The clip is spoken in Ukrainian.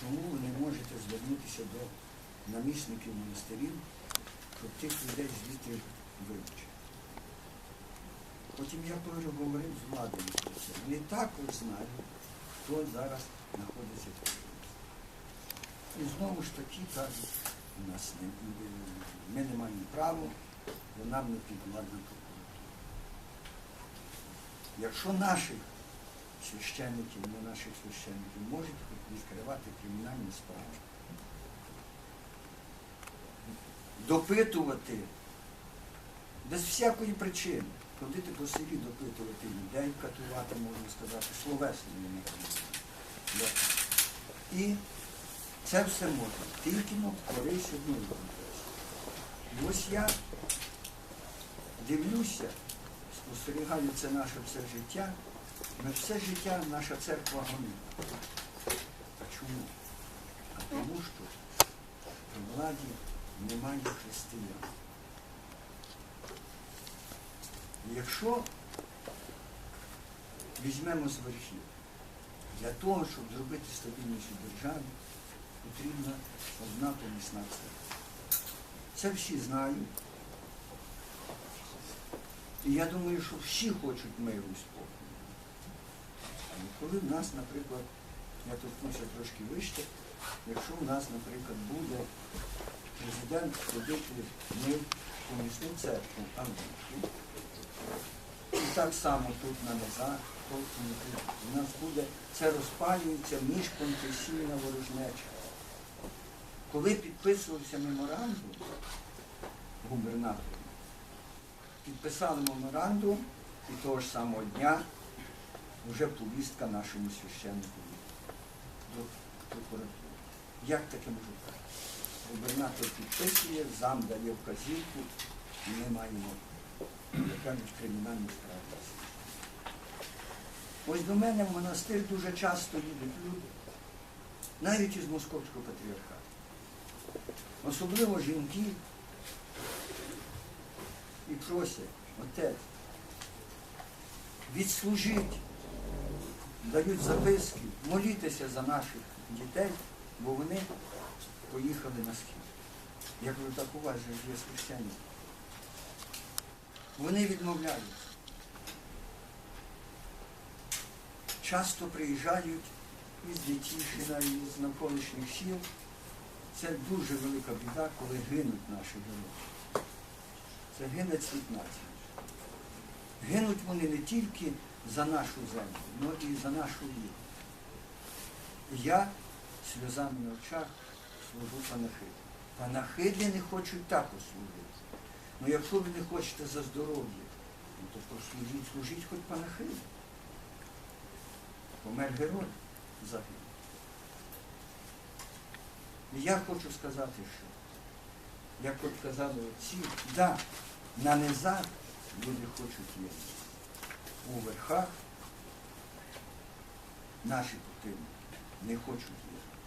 чому ви не можете звернутися до намісників монастирів, щоб тих людей звідти вилучити? Потім я переговорив з владою про це. Вони також знають, хто зараз знаходиться в Києві. І знову ж таки кажуть, у нас не, ми не маємо права, бо нам не підвладна прокуратура. Якщо наших священників, не наших священників можуть відкривати кримінальні справи, допитувати без всякої причини, ходити по селі, допитувати людей, катувати, можна сказати, словесно не. І це все можна, тільки на користь одної конфесії. І ось я дивлюся, спостерігаю це наше все життя, ми все життя наша церква гонила. А чому? А тому що при владі немає християн. Якщо візьмемо з верхів, для того, щоб зробити стабільнішу державу, потрібна одна помісна церква. Це всі знають. І я думаю, що всі хочуть миру і спокою. Але коли в нас, наприклад, я торкнуся трошки вище, якщо в нас, наприклад, буде президент ходити не в помісну церкву, а в іншу, і так само тут на низах. У нас буде, це розпалюється міжконфесійна ворожнеча. Коли підписувався меморандум губернатором, підписали меморандум і того ж самого дня вже повістка нашому священнику до прокуратури. Як таке може бути? Губернатор підписує, зам дає вказівку, і ми маємо як кажуть, кримінальні справи. Ось до мене в монастир дуже часто їдуть люди, навіть із московського патріархату. Особливо жінки і просять, отець, відслужіть, дають записки, молітеся за наших дітей, бо вони поїхали на схід. Я кажу, так у вас же є священник. Вони відмовляються. Часто приїжджають із Дітішина, із навколишніх сіл. Це дуже велика біда, коли гинуть наші герої. Це гине цвіт нації. Гинуть вони не тільки за нашу землю, але і за нашу віру. Я сльозами на очах служу панахиді. Панахиди не хочуть також служити. Ну якщо ви не хочете за здоров'я, ну, то послужіть, служіть хоч панахиді. Помер герой загинув. Я хочу сказати, що, як от казали отці, да, на низах люди хочуть єдності. У верхах наші противники не хочуть єдності.